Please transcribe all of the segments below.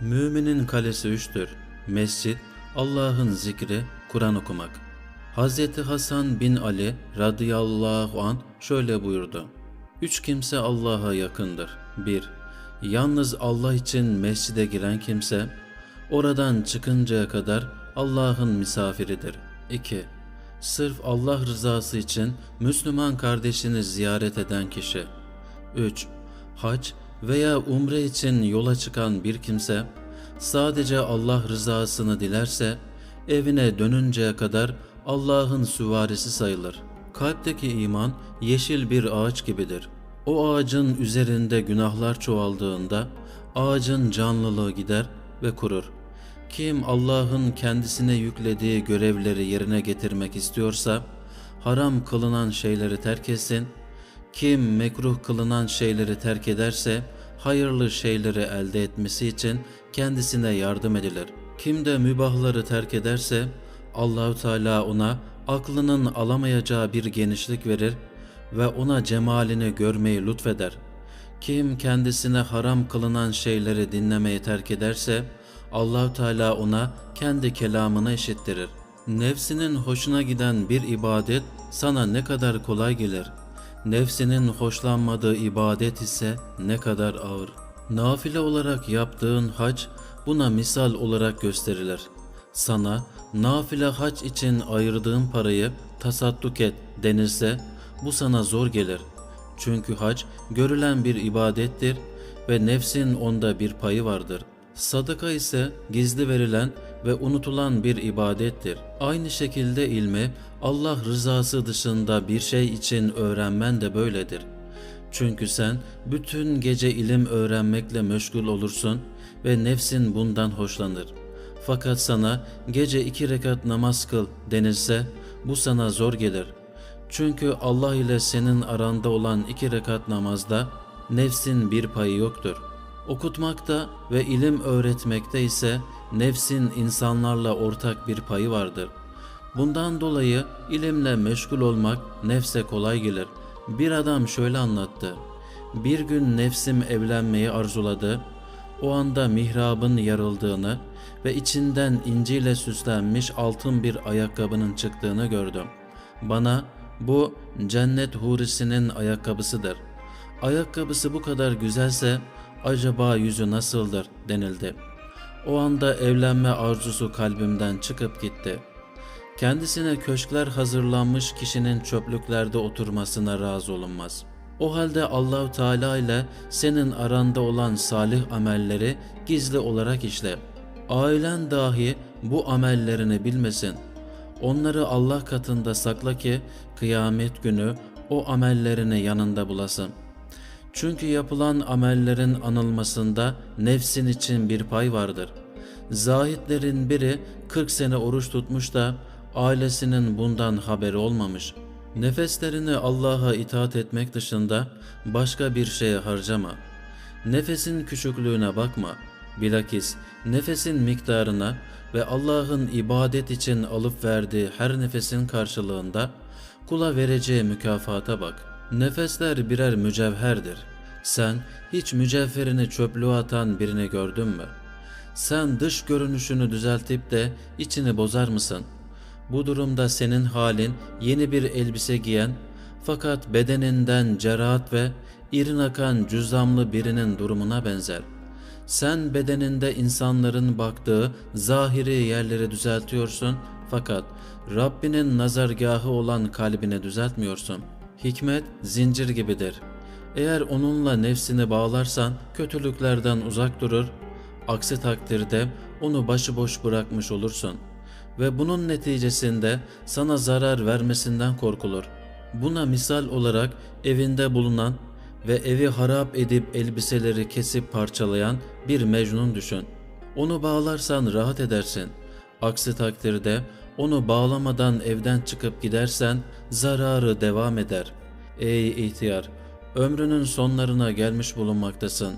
Müminin kalesi üçtür. Mescit, Allah'ın zikri, Kur'an okumak. Hazreti Hasan bin Ali radıyallahu an şöyle buyurdu. Üç kimse Allah'a yakındır. 1. Yalnız Allah için mescide giren kimse, oradan çıkıncaya kadar Allah'ın misafiridir. 2. Sırf Allah rızası için Müslüman kardeşini ziyaret eden kişi. 3. Hac veya umre için yola çıkan bir kimse sadece Allah rızasını dilerse evine dönünceye kadar Allah'ın süvarisi sayılır. Kalpteki iman yeşil bir ağaç gibidir. O ağacın üzerinde günahlar çoğaldığında ağacın canlılığı gider ve kurur. Kim Allah'ın kendisine yüklediği görevleri yerine getirmek istiyorsa haram kılınan şeyleri terk etsin. Kim mekruh kılınan şeyleri terk ederse hayırlı şeyleri elde etmesi için kendisine yardım edilir. Kim de mübahları terk ederse Allahü Teala ona aklının alamayacağı bir genişlik verir ve ona cemalini görmeyi lütfeder. Kim kendisine haram kılınan şeyleri dinlemeyi terk ederse Allahü Teala ona kendi kelamını eşittirir. Nefsinin hoşuna giden bir ibadet sana ne kadar kolay gelir. Nefsinin hoşlanmadığı ibadet ise ne kadar ağır. Nafile olarak yaptığın hac buna misal olarak gösterilir. Sana nafile hac için ayırdığın parayı tasadduk et denilse bu sana zor gelir. Çünkü hac görülen bir ibadettir ve nefsin onda bir payı vardır. Sadaka ise gizli verilen ve unutulan bir ibadettir. Aynı şekilde ilmi Allah rızası dışında bir şey için öğrenmen de böyledir. Çünkü sen bütün gece ilim öğrenmekle meşgul olursun ve nefsin bundan hoşlanır. Fakat sana gece iki rekat namaz kıl denilse bu sana zor gelir. Çünkü Allah ile senin aranda olan iki rekat namazda nefsin bir payı yoktur. Okutmakta ve ilim öğretmekte ise nefsin insanlarla ortak bir payı vardır. Bundan dolayı ilimle meşgul olmak nefse kolay gelir. Bir adam şöyle anlattı. Bir gün nefsim evlenmeyi arzuladı. O anda mihrabın yarıldığını ve içinden inciyle süslenmiş altın bir ayakkabının çıktığını gördüm. Bana bu cennet hurisinin ayakkabısıdır. Ayakkabısı bu kadar güzelse acaba yüzü nasıldır denildi. O anda evlenme arzusu kalbimden çıkıp gitti. Kendisine köşkler hazırlanmış kişinin çöplüklerde oturmasına razı olunmaz. O halde Allahu Teala ile senin aranda olan salih amelleri gizli olarak işle. Ailen dahi bu amellerini bilmesin. Onları Allah katında sakla ki kıyamet günü o amellerini yanında bulasın. Çünkü yapılan amellerin anılmasında nefsin için bir pay vardır. Zahitlerin biri 40 sene oruç tutmuş da ailesinin bundan haberi olmamış. Nefeslerini Allah'a itaat etmek dışında başka bir şeye harcama. Nefesin küçüklüğüne bakma. Bilakis nefesin miktarına ve Allah'ın ibadet için alıp verdiği her nefesin karşılığında kula vereceği mükafata bak. Nefesler birer mücevherdir. Sen hiç mücevherini çöplüğe atan birini gördün mü? Sen dış görünüşünü düzeltip de içini bozar mısın? Bu durumda senin halin yeni bir elbise giyen fakat bedeninden cerahat ve irin akan cüzamlı birinin durumuna benzer. Sen bedeninde insanların baktığı zahiri yerleri düzeltiyorsun fakat Rabbinin nazargahı olan kalbini düzeltmiyorsun. Hikmet zincir gibidir. Eğer onunla nefsini bağlarsan kötülüklerden uzak durur, aksi takdirde onu başıboş bırakmış olursun ve bunun neticesinde sana zarar vermesinden korkulur. Buna misal olarak evinde bulunan ve evi harap edip elbiseleri kesip parçalayan bir mecnun düşün. Onu bağlarsan rahat edersin. Aksi takdirde onu bağlamadan evden çıkıp gidersen zararı devam eder. Ey ihtiyar! Ömrünün sonlarına gelmiş bulunmaktasın.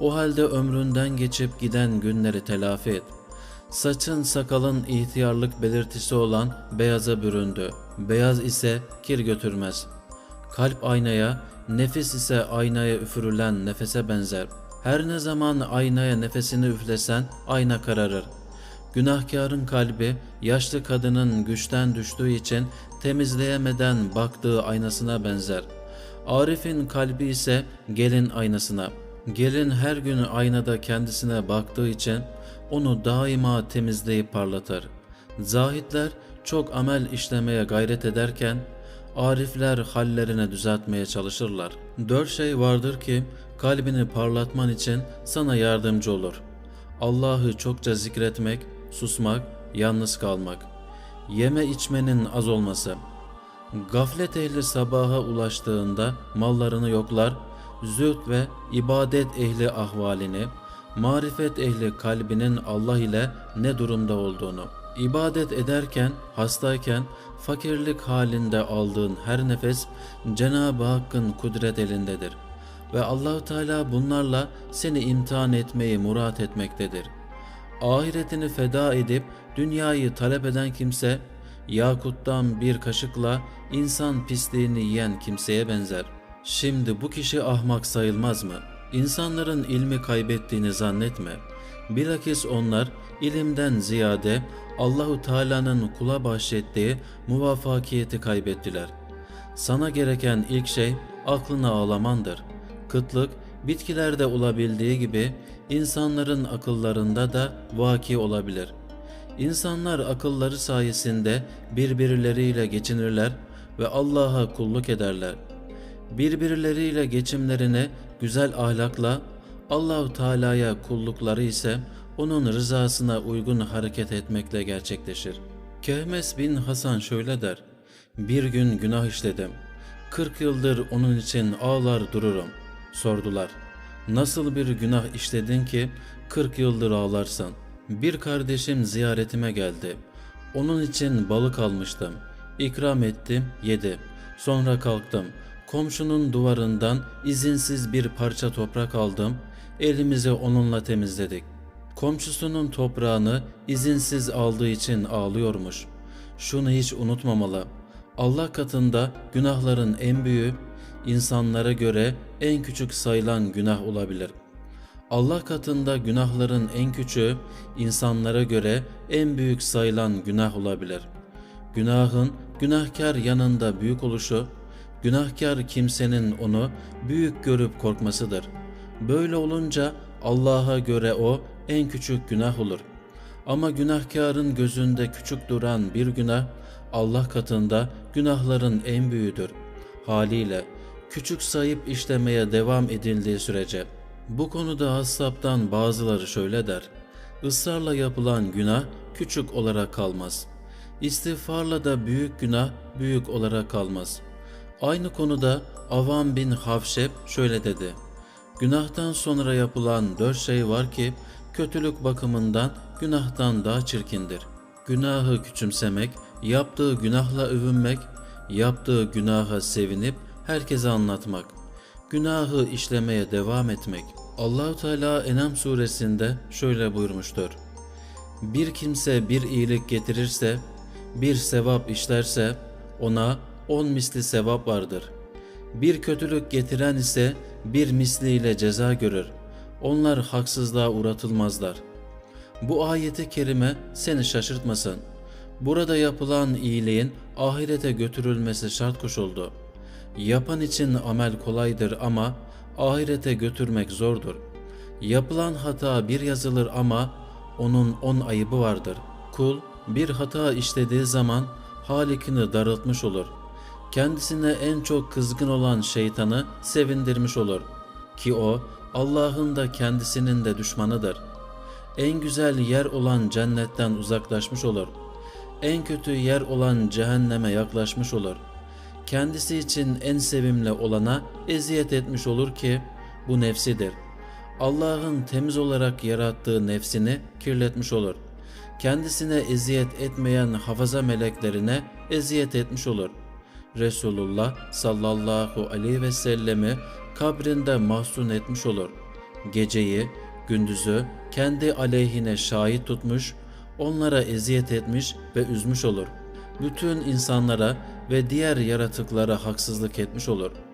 O halde ömründen geçip giden günleri telafi et. Saçın sakalın ihtiyarlık belirtisi olan beyaza büründü. Beyaz ise kir götürmez. Kalp aynaya, nefis ise aynaya üfürülen nefese benzer. Her ne zaman aynaya nefesini üflesen ayna kararır. Günahkarın kalbi yaşlı kadının güçten düştüğü için temizleyemeden baktığı aynasına benzer. Arif'in kalbi ise gelin aynasına. Gelin her gün aynada kendisine baktığı için onu daima temizleyip parlatır. Zahitler çok amel işlemeye gayret ederken Arifler hallerine düzeltmeye çalışırlar. Dört şey vardır ki kalbini parlatman için sana yardımcı olur. Allah'ı çokça zikretmek, susmak, yalnız kalmak. Yeme içmenin az olması. Gaflet ehli sabaha ulaştığında mallarını yoklar, zühd ve ibadet ehli ahvalini, marifet ehli kalbinin Allah ile ne durumda olduğunu, ibadet ederken, hastayken, fakirlik halinde aldığın her nefes Cenab-ı Hakk'ın kudret elindedir. Ve Allahu Teala bunlarla seni imtihan etmeyi murat etmektedir. Ahiretini feda edip dünyayı talep eden kimse, yakuttan bir kaşıkla insan pisliğini yiyen kimseye benzer. Şimdi bu kişi ahmak sayılmaz mı? İnsanların ilmi kaybettiğini zannetme. Bilakis onlar ilimden ziyade Allahu Teala'nın kula bahşettiği muvaffakiyeti kaybettiler. Sana gereken ilk şey aklını ağlamandır. Kıtlık bitkilerde olabildiği gibi insanların akıllarında da vaki olabilir. İnsanlar akılları sayesinde birbirleriyle geçinirler ve Allah'a kulluk ederler. Birbirleriyle geçimlerini güzel ahlakla, Allahu Teala'ya kullukları ise onun rızasına uygun hareket etmekle gerçekleşir. Kehmes bin Hasan şöyle der: Bir gün günah işledim. 40 yıldır onun için ağlar dururum. Sordular. Nasıl bir günah işledin ki 40 yıldır ağlarsın? Bir kardeşim ziyaretime geldi. Onun için balık almıştım. İkram ettim, yedi. Sonra kalktım. Komşunun duvarından izinsiz bir parça toprak aldım. Elimizi onunla temizledik. Komşusunun toprağını izinsiz aldığı için ağlıyormuş. Şunu hiç unutmamalı. Allah katında günahların en büyüğü, insanlara göre en küçük sayılan günah olabilir. Allah katında günahların en küçüğü, insanlara göre en büyük sayılan günah olabilir. Günahın günahkar yanında büyük oluşu, günahkar kimsenin onu büyük görüp korkmasıdır. Böyle olunca Allah'a göre o en küçük günah olur. Ama günahkarın gözünde küçük duran bir günah Allah katında günahların en büyüğüdür. Haliyle küçük sayıp işlemeye devam edildiği sürece bu konuda hassaptan bazıları şöyle der. Israrla yapılan günah küçük olarak kalmaz. İstiğfarla da büyük günah büyük olarak kalmaz. Aynı konuda Avam bin Havşep şöyle dedi. Günahtan sonra yapılan dört şey var ki kötülük bakımından günahtan daha çirkindir. Günahı küçümsemek, yaptığı günahla övünmek, yaptığı günaha sevinip herkese anlatmak, günahı işlemeye devam etmek. Allahu Teala Enam suresinde şöyle buyurmuştur. Bir kimse bir iyilik getirirse, bir sevap işlerse ona on misli sevap vardır. Bir kötülük getiren ise bir misliyle ceza görür. Onlar haksızlığa uğratılmazlar. Bu ayeti kerime seni şaşırtmasın. Burada yapılan iyiliğin ahirete götürülmesi şart koşuldu. Yapan için amel kolaydır ama ahirete götürmek zordur. Yapılan hata bir yazılır ama onun on ayıbı vardır. Kul bir hata işlediği zaman halikini darıltmış olur. Kendisine en çok kızgın olan şeytanı sevindirmiş olur. Ki o Allah'ın da kendisinin de düşmanıdır. En güzel yer olan cennetten uzaklaşmış olur. En kötü yer olan cehenneme yaklaşmış olur. Kendisi için en sevimli olana eziyet etmiş olur ki bu nefsidir. Allah'ın temiz olarak yarattığı nefsini kirletmiş olur. Kendisine eziyet etmeyen hafaza meleklerine eziyet etmiş olur. Resulullah sallallahu aleyhi ve sellemi kabrinde mahzun etmiş olur. Geceyi, gündüzü kendi aleyhine şahit tutmuş, onlara eziyet etmiş ve üzmüş olur. Bütün insanlara ve diğer yaratıklara haksızlık etmiş olur.''